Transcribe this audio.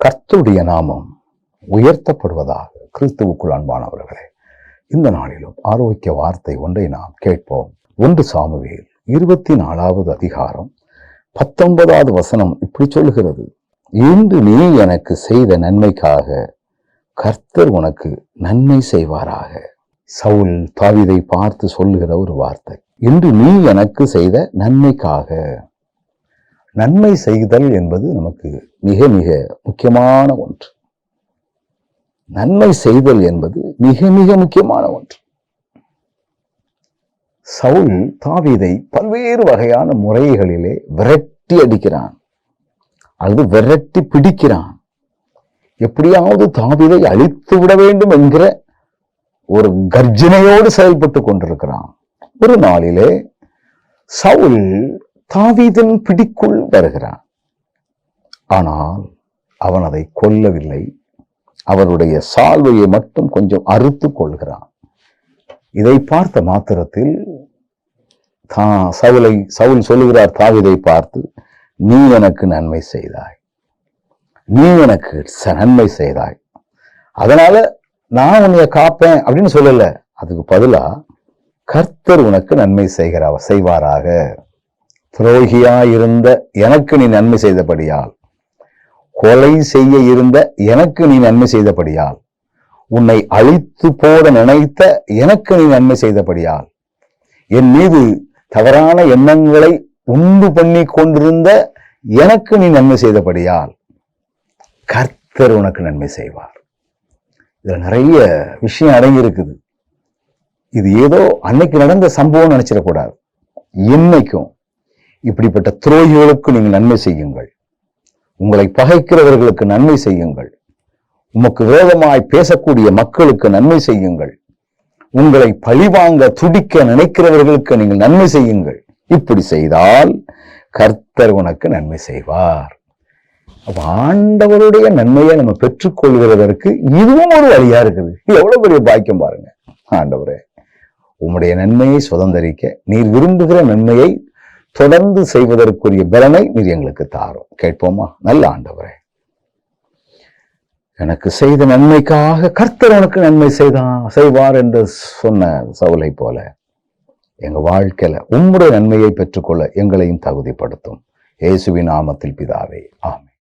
கர்த்துடைய நாமம் உயர்த்தப்படுவதாக கிறிஸ்துவுக்குள் அன்பானவர்களே இந்த நாளிலும் ஆரோக்கிய வார்த்தை ஒன்றை நாம் கேட்போம். ஒன்று சாமுவேல் இருபத்தி நாலாவது அதிகாரம் பத்தொன்பதாவது வசனம் இப்படி சொல்லுகிறது இன்று நீ எனக்கு செய்த நன்மைக்காக கர்த்தர் உனக்கு நன்மை செய்வாராக. சவுல் தாவிதை பார்த்து சொல்லுகிற ஒரு வார்த்தை. இன்று நீ எனக்கு செய்த நன்மைக்காக நன்மை செய்தல் என்பது நமக்கு மிக மிக முக்கியமான ஒன்று. நன்மை செய்தல் என்பது மிக மிக முக்கியமான ஒன்று. சவுல் தாவிதை பல்வேறு வகையான முறைகளிலே விரட்டி அடிக்கிறான். அல்லது விரட்டி பிடிக்கிறான். எப்படியாவது தாவிதை அழித்து விட வேண்டும் என்கிற ஒரு கர்ஜனையோடு செயல்பட்டு கொண்டிருக்கிறான். ஒரு நாளிலே சவுல் தாவீதின் பிடிக்குள் வருகிறான். ஆனால் அவன் அதை கொல்லவில்லை. அவருடைய சால்வையை மட்டும் கொஞ்சம் அறுத்து கொள்கிறான். இதை பார்த்த மாத்திரத்தில் தான் சவுலை சவுல் சொல்லுகிறார் தாவிதை பார்த்து நீ எனக்கு நன்மை செய்தாய். நீ எனக்கு ச- நன்மை செய்தாய். அதனால நான் உன்னைய காப்பேன் அப்படின்னு சொல்லல. அதுக்கு பதிலா கர்த்தர் உனக்கு நன்மை செய்கிறா செய்வாராக. துரோகியாயிருந்த எனக்கு நீ நன்மை செய்தபடியால். கொலை செய்ய இருந்த எனக்கு நீ நன்மை செய்தபடியால். உன்னை அழித்து போட நினைத்த எனக்கு நீ நன்மை செய்தபடியால். என் மீது தவறான எண்ணங்களை உண்டு பண்ணி கொண்டிருந்த எனக்கு நீ நன்மை செய்தபடியால். கர்த்தர் உனக்கு நன்மை செய்வார். இதுல நிறைய விஷயம் அடங்கி இருக்குது இது ஏதோ அன்னைக்கு நடந்த சம்பவம் நினைச்சிடக்கூடாது. இன்னைக்கும் இப்படிப்பட்ட துரோகிகளுக்கு நீங்கள் நன்மை செய்யுங்கள். உங்களை பகைக்கிறவர்களுக்கு நன்மை செய்யுங்கள். உமக்கு விரோதமாய் பேசக்கூடிய மக்களுக்கு நன்மை செய்யுங்கள். உங்களை பழிவாங்க துடிக்க நினைக்கிறவர்களுக்கு நீங்கள் நன்மை செய்யுங்கள். இப்படி செய்தால் கர்த்தர் உனக்கு நன்மை செய்வார். ஆண்டவருடைய நன்மையை நம்ம பெற்றுக்கொள்கிறதற்கு இதுவும் ஒரு வழியா இருக்குது. எவ்வளவு பெரிய பாக்கியம் பாருங்க. ஆண்டவரே உம்முடைய நன்மையை சுதந்திரிக்க நீர் விரும்புகிற நன்மையை தொடர்ந்து செய்வதற்குரிய பலனை நீர் எங்களுக்கு தாரும். கேட்போமா? நல்ல ஆண்டவரே. எனக்கு செய்த நன்மைக்காக கர்த்தர் உனக்கு நன்மை செய்தான் செய்வார் என்று சொன்ன சவுலை போல எங்க வாழ்க்கையில உம்முடைய நன்மையை பெற்றுக்கொள்ள எங்களையும் தகுதிப்படுத்தும். இயேசுவின் நாமத்தில் பிதாவே. ஆமே